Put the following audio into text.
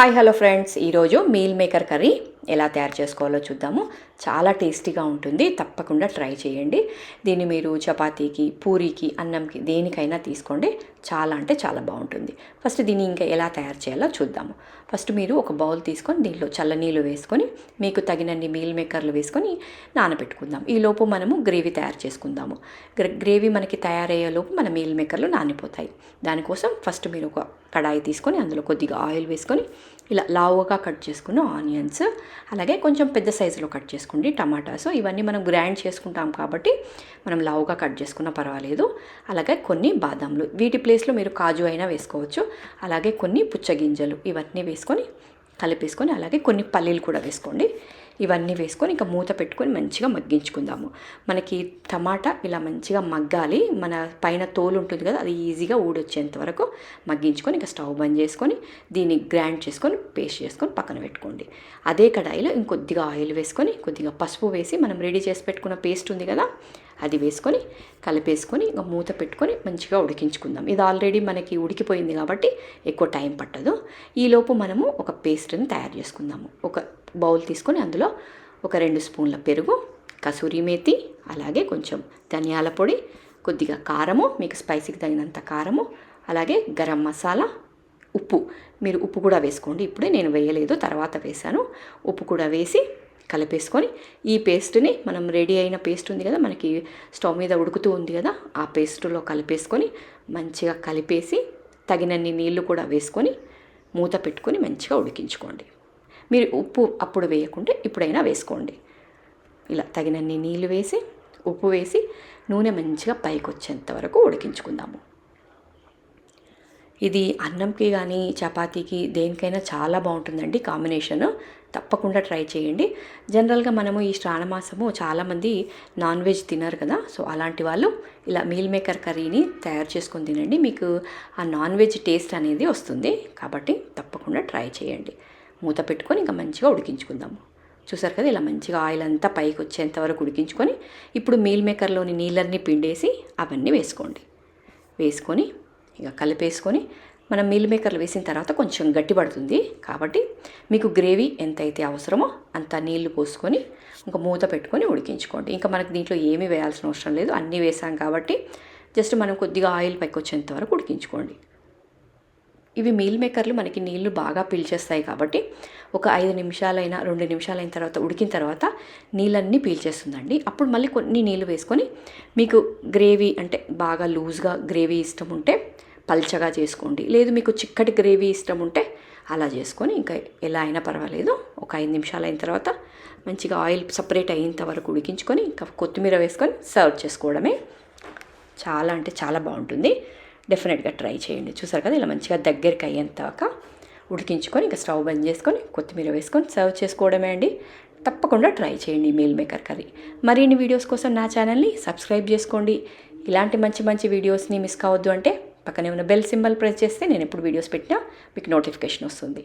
Hi hello friends ఈరోజు meal maker curry ఎలా తయారు చేసుకోవాలో చూద్దాము. చాలా టేస్టీగా ఉంటుంది. తప్పకుండా ట్రై చేయండి. దీన్ని మీరు చపాతీకి పూరీకి అన్నంకి దేనికైనా తీసుకోండి. చాలా అంటే చాలా బాగుంటుంది. ఫస్ట్ దీన్ని ఇంకా ఎలా తయారు చేయాలో చూద్దాము. ఫస్ట్ మీరు ఒక బౌల్ తీసుకొని దీంట్లో చల్లనీళ్ళు వేసుకొని మీకు తగినన్ని మీల్ మేకర్లు వేసుకొని నానబెట్టుకుందాం. ఈలోపు మనము గ్రేవీ తయారు చేసుకుందాము. గ్రేవీ మనకి తయారయ్యే లోపు మన మీల్ మేకర్లు నానిపోతాయి. దానికోసం ఫస్ట్ మీరు ఒక కడాయి తీసుకొని అందులో కొద్దిగా ఆయిల్ వేసుకొని ఇలా లావుగా కట్ చేసుకున్న ఆనియన్స్ అలాగే కొంచెం పెద్ద సైజులో కట్ చేసుకోండి టమాటాస్ ఇవన్నీ మనం గ్రైండ్ చేసుకుంటాం కాబట్టి మనం లావుగా కట్ చేసుకున్నా పర్వాలేదు. అలాగే కొన్ని బాదాంలు. వీటి ప్లేస్లో మీరు కాజు అయినా వేసుకోవచ్చు. అలాగే కొన్ని పుచ్చగింజలు. ఇవన్నీ వేసుకొని కలిపేసుకొని అలాగే కొన్ని పల్లీలు కూడా వేసుకోండి. ఇవన్నీ వేసుకొని ఇంకా మూత పెట్టుకొని మంచిగా మగ్గించుకుందాము. మనకి టమాటా ఇలా మంచిగా మగ్గాలి. మన పైన తోలు ఉంటుంది కదా అది ఈజీగా ఊడొచ్చేంత వరకు మగ్గించుకొని ఇంకా స్టవ్ బంద్ చేసుకొని దీన్ని గ్రైండ్ చేసుకొని పేస్ట్ చేసుకొని పక్కన పెట్టుకోండి. అదే కడాయిలో ఇంకొద్దిగా ఆయిల్ వేసుకొని కొద్దిగా పసుపు వేసి మనం రెడీ చేసి పెట్టుకున్న పేస్ట్ ఉంది కదా అది వేసుకొని కలిపేసుకొని ఇంకా మూత పెట్టుకొని మంచిగా ఉడికించుకుందాం. ఇది ఆల్రెడీ మనకి ఉడికిపోయింది కాబట్టి ఎక్కువ టైం పట్టదు. ఈలోపు మనము ఒక పేస్ట్ని తయారు చేసుకుందాము. ఒక బౌల్ తీసుకొని అందులో ఒక రెండు స్పూన్ల పెరుగు కసూరి మేతి అలాగే కొంచెం ధనియాల పొడి కొద్దిగా కారము మీకు స్పైసీకి తగినంత కారము అలాగే గరం మసాలా ఉప్పు. మీరు ఉప్పు కూడా వేసుకోండి. ఇప్పుడే నేను వేయలేదు తర్వాత వేశాను. ఉప్పు కూడా వేసి కలిపేసుకొని ఈ పేస్ట్ని మనం రెడీ అయిన పేస్ట్ ఉంది కదా మనకి స్టవ్ మీద ఉడుకుతూ ఉంది కదా ఆ పేస్టులో కలిపేసుకొని మంచిగా కలిపేసి తగినన్ని నీళ్ళు కూడా వేసుకొని మూత పెట్టుకొని మంచిగా ఉడికించుకోండి. మీరు ఉప్పు అప్పుడు వేయకుంటే ఇప్పుడైనా వేసుకోండి. ఇలా తగినన్ని నీళ్ళు వేసి ఉప్పు వేసి నూనె మంచిగా పైకి వచ్చేంత వరకు ఉడికించుకుందాము. ఇది అన్నంకి కానీ చపాతీకి దేనికైనా చాలా బాగుంటుందండి కాంబినేషన్. తప్పకుండా ట్రై చేయండి. జనరల్గా మనము ఈ శ్రావణమాసము చాలామంది నాన్ వెజ్ తినరు కదా సో అలాంటి వాళ్ళు ఇలా మీల్ మేకర్ కర్రీని తయారు చేసుకొని తినండి. మీకు ఆ నాన్ వెజ్ టేస్ట్ అనేది వస్తుంది. కాబట్టి తప్పకుండా ట్రై చేయండి. మూత పెట్టుకొని ఇంకా మంచిగా ఉడికించుకుందాము. చూసారు కదా ఇలా మంచిగా ఆయిల్ అంతా పైకి వచ్చేంత వరకు ఉడికించుకొని ఇప్పుడు మీల్ మేకర్లోని నీళ్ళన్నీ పిండేసి అవన్నీ వేసుకోండి. వేసుకొని ఇక కలిపేసుకొని మనం మీల్ మేకర్లు వేసిన తర్వాత కొంచెం గట్టి పడుతుంది. కాబట్టి మీకు గ్రేవీ ఎంత అయితే అవసరమో అంత నీళ్ళు పోసుకొని ఇంకా మూత పెట్టుకొని ఉడికించుకోండి. ఇంకా మనకు దీంట్లో ఏమీ వేయాల్సిన అవసరం లేదు. అన్నీ వేసాం కాబట్టి జస్ట్ మనం కొద్దిగా ఆయిల్ పైకి వచ్చేంత వరకు ఉడికించుకోండి. ఇవి మీల్ మేకర్లు మనకి నీళ్ళు బాగా పీల్చేస్తాయి కాబట్టి ఒక ఐదు నిమిషాలైనా రెండు నిమిషాలైన తర్వాత ఉడికిన తర్వాత నీళ్ళన్నీ పీల్చేస్తుందండి. అప్పుడు మళ్ళీ కొన్ని నీళ్ళు వేసుకొని మీకు గ్రేవీ అంటే బాగా లూజ్గా గ్రేవీ ఇష్టం ఉంటే పల్చగా చేసుకోండి. లేదు మీకు చిక్కటి గ్రేవీ ఇష్టం ఉంటే అలా చేసుకొని ఇంకా ఎలా అయినా పర్వాలేదు. ఒక ఐదు నిమిషాలు అయిన తర్వాత మంచిగా ఆయిల్ సపరేట్ అయ్యేంత వరకు ఉడికించుకొని ఇంకా కొత్తిమీర వేసుకొని సర్వ్ చేసుకోవడమే చాలా అంటే చాలా బాగుంటుంది. డెఫినెట్గా ట్రై చేయండి. చూసారు కదా ఇలా మంచిగా దగ్గరికి అయ్యేంతక ఉడికించుకొని ఇంకా స్టవ్ బంద్ చేసుకొని కొత్తిమీర వేసుకొని సర్వ్ చేసుకోవడమే అండి. తప్పకుండా ట్రై చేయండి మీల్ మేకర్ కర్రీ. మరిన్ని వీడియోస్ కోసం నా ఛానల్ని సబ్స్క్రైబ్ చేసుకోండి. ఇలాంటి మంచి మంచి వీడియోస్ని మిస్ కావద్దు అంటే పక్కనే ఉన్న బెల్ సింబల్ ప్రెస్ చేస్తే నేను ఎప్పుడు వీడియోస్ పెట్టినా మీకు నోటిఫికేషన్ వస్తుంది.